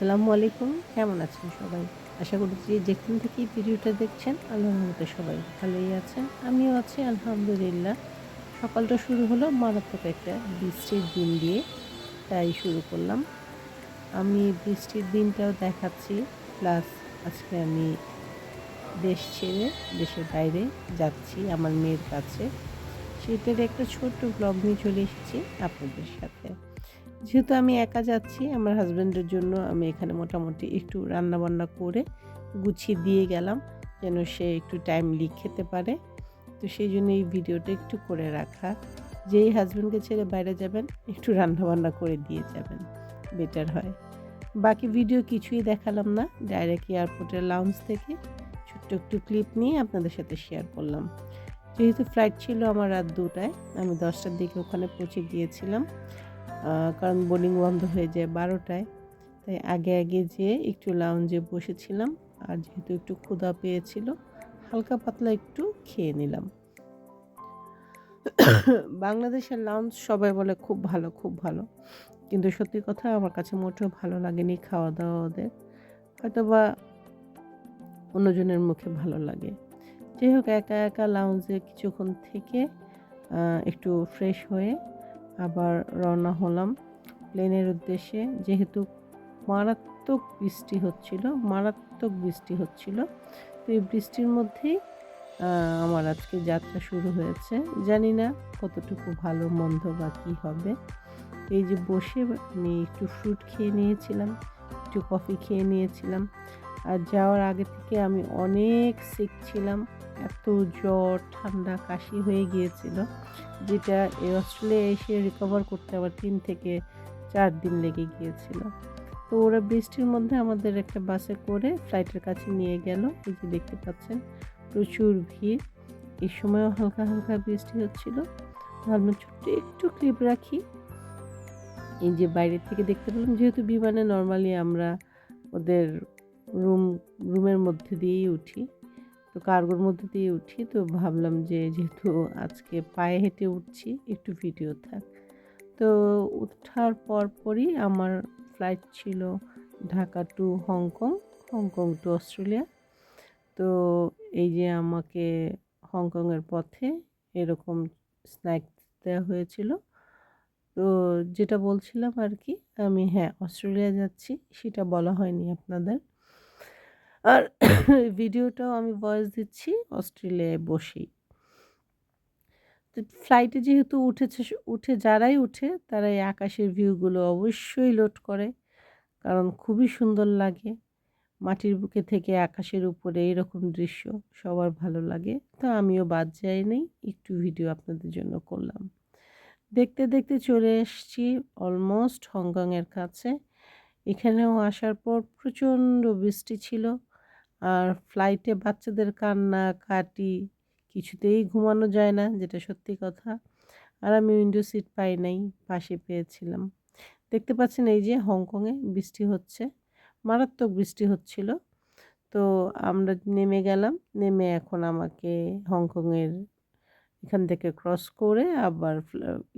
আসসালামু আলাইকুম। কেমন আছেন সবাই? আশা করি যে যেখান থেকেই ভিডিওটা দেখছেন মতো সবাই ভালোই আছেন। আমিও আছি, আলহামদুলিল্লাহ। সকালটা শুরু হলো মারাত্মক একটা বৃষ্টির দিন দিয়ে, তাই শুরু করলাম। আমি বৃষ্টির দিনটাও দেখাচ্ছি, প্লাস আজকে আমি দেশ ছেড়ে দেশের বাইরে যাচ্ছি আমার মেয়ের কাছে। সেটার একটা ছোট্ট ব্লগ নিয়ে চলে এসেছি আপনাদের সাথে। যেহেতু আমি একা যাচ্ছি, আমার হাজব্যান্ডের জন্য আমি এখানে মোটামুটি একটু রান্না বান্না করে গুছিয়ে দিয়ে গেলাম, যেন সে একটু টাইমলি খেতে পারে। তো সেই জন্য এই ভিডিওটা একটু করে রাখা। যেই হাজব্যান্ডকে ছেড়ে বাইরে যাবেন, একটু রান্না বান্না করে দিয়ে যাবেন বেটার হয়। বাকি ভিডিও কিছুই দেখালাম না ডাইরেক্ট এয়ারপোর্টের লাউঞ্জ থেকে। ছোট্ট একটু ক্লিপ নিয়ে আপনাদের সাথে শেয়ার করলাম। যেহেতু ফ্লাইট ছিল আমার রাত দুটায়, আমি দশটার দিকে ওখানে পৌঁছে গিয়েছিলাম। কারণ বোর্ডিং বন্ধ হয়ে যায় বারোটায়। তাই আগে আগে যেয়ে একটু লাউঞ্জে বসেছিলাম, আর যেহেতু একটু ক্ষুধা পেয়েছিল, হালকা পাতলা একটু খেয়ে নিলাম। বাংলাদেশের লাউঞ্জ সবাই বলে খুব ভালো খুব ভালো। কিন্তু সত্যি কথা আমার কাছে মোটেও ভালো লাগেনি খাওয়া দাওয়া ওদের হয়তো বা অন্যজনের মুখে ভালো লাগে। যাই হোক, একা একা লাউঞ্জে কিছুক্ষণ থেকে একটু ফ্রেশ হয়ে আবার রওনা হলাম প্লেনের উদ্দেশ্যে। যেহেতু মারাত্মক বৃষ্টি হচ্ছিল, মারাত্মক বৃষ্টি হচ্ছিল, তো এই বৃষ্টির মধ্যেই আমার আজকে যাত্রা শুরু হয়েছে। জানি না কতটুকু ভালো মন্দ বা কী হবে। এই যে বসে আমি একটু ফ্রুট খেয়ে নিয়েছিলাম, একটু কফি খেয়ে নিয়েছিলাম। আর যাওয়ার আগে থেকে আমি অনেক সিক ছিলাম। এত জ্বর, ঠান্ডা, কাশি হয়ে গিয়েছিল, যেটা এই অস্ট্রেলিয়া এসে রিকভার করতে আবার তিন থেকে চার দিন লেগে গিয়েছিল। তো ওরা বৃষ্টির মধ্যে আমাদের একটা বাসে করে ফ্লাইটের কাছে নিয়ে গেল। এই যে দেখতে পাচ্ছেন, প্রচুর ভিড়। এই সময়ও হালকা হালকা বৃষ্টি হচ্ছিল। ভাবলাম ছোট্ট একটু ক্লিপ রাখি। এই যে বাইরে থেকে দেখতে পেলাম, যেহেতু বিমানে নর্মালি আমরা ওদের রুম, রুমের মধ্যে দিয়েই উঠি। তো কার্গোর মধ্যে দিয়ে উঠি। তো ভাবলাম যে যেহেতু আজকে পায়ে হেঁটে উঠছি, একটু ভিডিও থাক। তো উঠার পর পরই আমার ফ্লাইট ছিল Dhaka to Hong Kong Hong Kong to Australia তো এই যে আমাকে হংকংয়ের পথে এরকম স্ন্যাক দেওয়া হয়েছিল। তো যেটা বলছিলাম আর কি, আমি হ্যাঁ অস্ট্রেলিয়া যাচ্ছি, সেটা বলা হয়নি আপনাদের। আর ভিডিওটাও আমি ভয়েস দিচ্ছি অস্ট্রেলিয়ায় বসেই। ফ্লাইটে যেহেতু উঠেছে, উঠে যারাই উঠে তারা এই আকাশের ভিউগুলো অবশ্যই লোড করে, কারণ খুবই সুন্দর লাগে। মাটির বুকে থেকে আকাশের উপরে এরকম দৃশ্য সবার ভালো লাগে। তো আমিও বাদ যাই নেই, একটু ভিডিও আপনাদের জন্য করলাম। দেখতে দেখতে চলে এসছি অলমোস্ট হংকংয়ের কাছে। এখানেও আসার পর প্রচণ্ড বৃষ্টি ছিল। আর ফ্লাইটে বাচ্চাদের কান্না কাটি কিছুতেই ঘুমানো যায় না, যেটা সত্যি কথা। আর আমি উইন্ডো সিট পাই নাই, পাশে পেয়েছিলাম। দেখতে পাচ্ছেন এই যে হংকংয়ে বৃষ্টি হচ্ছে, মারাত্মক বৃষ্টি হচ্ছিল। তো আমরা নেমে গেলাম, নেমে এখন আমাকে হংকংয়ের এখান থেকে ক্রস করে আবার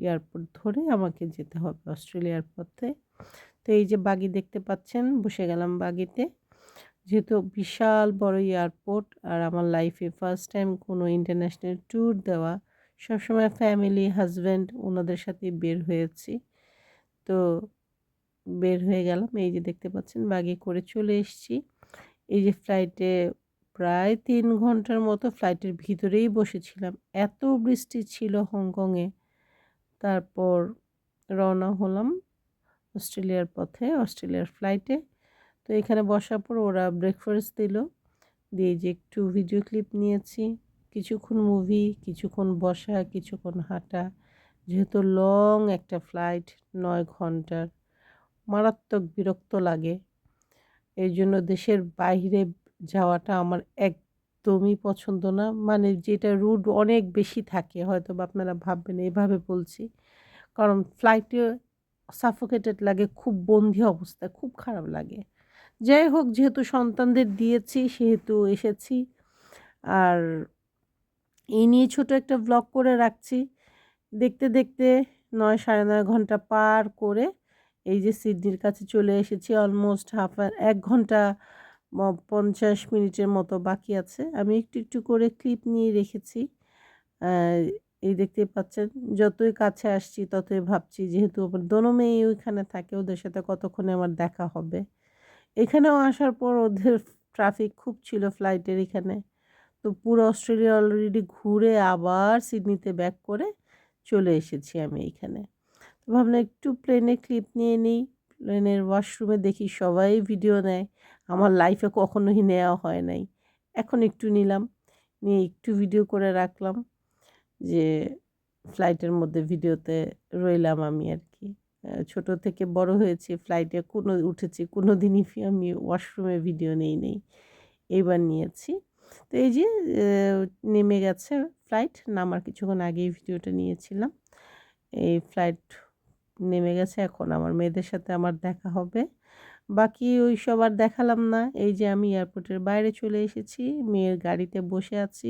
এয়ারপোর্ট ধরে আমাকে যেতে হবে অস্ট্রেলিয়ার পথে তো এই যে বাগি দেখতে পাচ্ছেন, বসে গেলাম বাগিতে। যেহেতু বিশাল বড় এয়ারপোর্ট আর আমার লাইফে ফার্স্ট টাইম কোনো ইন্টারন্যাশনাল ট্যুর দেওয়া, সবসময় ফ্যামিলি হাজব্যান্ড ওনাদের সাথে বের হয়েছি। তো বের হয়ে গেলাম, এই যে দেখতে পাচ্ছেন, বাগে করে চলে এসেছি। এই যে ফ্লাইটে প্রায় তিন ঘণ্টার মতো ফ্লাইটের ভিতরেই বসেছিলাম। এত বৃষ্টি ছিল হংকংয়ে। তারপর রওনা হলাম অস্ট্রেলিয়ার পথে, অস্ট্রেলিয়ার ফ্লাইটে তো এখানে বসার পর ওরা ব্রেকফাস্ট দিল। দিয়ে যে একটু ভিডিও ক্লিপ নিয়েছি। কিছুক্ষণ মুভি কিছুক্ষণ বসা, কিছুক্ষণ হাঁটা। যেহেতু লং একটা ফ্লাইট নয় ঘণ্টার, মারাত্মক বিরক্ত লাগে। এই জন্য দেশের বাইরে যাওয়াটা আমার একদমই পছন্দ না। মানে যেটা রুট অনেক বেশি থাকে হয়তো বা আপনারা ভাববেন, এভাবে বলছি। কারণ ফ্লাইটে সাফোকেটেড লাগে, খুব বন্দি অবস্থায়, খুব খারাপ লাগে। যাই হোক, যেহেতু সন্তানদের দিয়েছি, সেহেতু এসেছি। আর এই নিয়ে ছোট একটা ব্লগ করে রাখছি। দেখতে দেখতে নয় সাড়ে নয় ঘণ্টা পার করে এই যে সিডনির কাছে চলে এসেছি। অলমোস্ট হাফ এক ঘণ্টা পঞ্চাশ মিনিটের মতো বাকি আছে। আমি একটু একটু করে ক্লিপ নিয়ে রেখেছি। এই দেখতে পাচ্ছেন, যতই কাছে আসছি ততই ভাবছি, যেহেতু আমার দোনো মেয়ে ওইখানে থাকে, ওদের সাথে কতক্ষণে আমার দেখা হবে। এখানেও আসার পর ওদের ট্রাফিক খুব ছিল ফ্লাইটের এখানে। তো পুরো অস্ট্রেলিয়া অলরেডি ঘুরে আবার সিডনিতে ব্যাক করে চলে এসেছি আমি এইখানে তো ভাবলাম একটু প্লেনে ক্লিপ নিয়ে নিই প্লেনের ওয়াশরুমে দেখি সবাই ভিডিও নেয়। আমার লাইফে কখনোই নেওয়া হয় নাই। এখন একটু নিলাম, নিয়ে একটু ভিডিও করে রাখলাম যে ফ্লাইটের মধ্যে ভিডিওতে রইলাম আমি আর ছোট থেকে বড় হয়েছি ফ্লাইটে কোনো, উঠেছি কোনো দিনই আমি ওয়াশরুমে ভিডিও নেই নেই। এইবার নিয়েছি। তো এই যে নেমে গেছে ফ্লাইট নামার কিছুক্ষণ আগেই ভিডিওটা নিয়েছিলাম। এই ফ্লাইট নেমে গেছে, এখন আমার মেয়েদের সাথে আমার দেখা হবে। বাকি ওই সব আর দেখালাম না। এই যে আমি এয়ারপোর্টের বাইরে চলে এসেছি, মেয়ের গাড়িতে বসে আছি।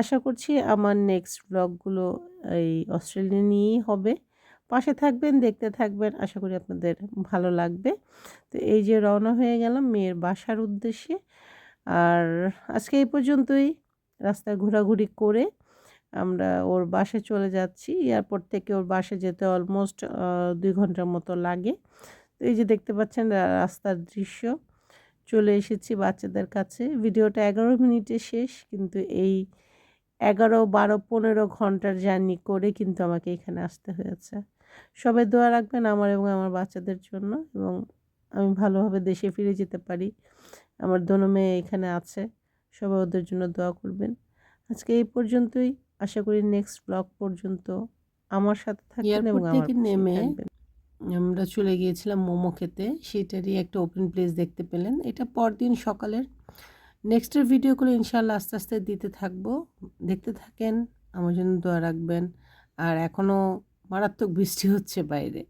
আশা করছি আমার নেক্সট ব্লগগুলো এই অস্ট্রেলিয়া নিয়েই হবে। পাশে থাকবেন, দেখতে থাকবেন। আশা করি আপনাদের ভালো লাগবে। তো এই যে রওনা হয়ে গেলাম মেয়ের বাসার উদ্দেশ্যে। আর আজকে এই পর্যন্তই। রাস্তায় ঘোরাঘুরি করে আমরা ওর বাসে চলে যাচ্ছি। এয়ারপোর্ট থেকে ওর বাসে যেতে অলমোস্ট দুই ঘণ্টার মতো লাগে। তো এই যে দেখতে পাচ্ছেন রাস্তার দৃশ্য। চলে এসেছি বাচ্চাদের কাছে। ভিডিওটা এগারো মিনিটে শেষ, কিন্তু এই এগারো, বারো, পনেরো ঘণ্টার জার্নি করে কিন্তু আমাকে এখানে আসতে হয়েছে। সবাই দোয়া রাখবেন আমার এবং আমার বাচ্চাদের জন্য এবং আমি ভালোভাবে দেশে ফিরে যেতে পারি। আমার দোনো মেয়ে এখানে আছে সবাই ওদের জন্য দোয়া করবেন। আজকে এই পর্যন্তই। আশা করি নেক্সট ব্লগ পর্যন্ত আমার সাথে থাকবেন এবং আমার নেমে। আমরা চলে গিয়েছিলাম মোমো খেতে। সেটারই একটা ওপেন প্লেস দেখতে পেলেন। এটা পরদিন সকালের। নেক্সটের ভিডিওগুলো ইনশাল্লাহ আস্তে আস্তে দিতে থাকব। দেখতে থাকেন আমার জন্য দোয়া রাখবেন। আর এখনও মারাত্মক বৃষ্টি হচ্ছে বাইরে।